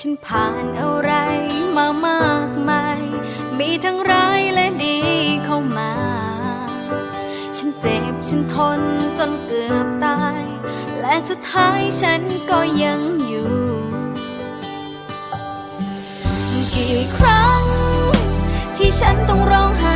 ฉันผ่านอะไรมามากมาย มีทั้งร้ายและดีเข้ามา ฉันเจ็บฉันทนจนเกือบตาย และสุดท้ายฉันก็ยังอยู่ กี่ครั้ง ที่ฉันต้องร้องไห้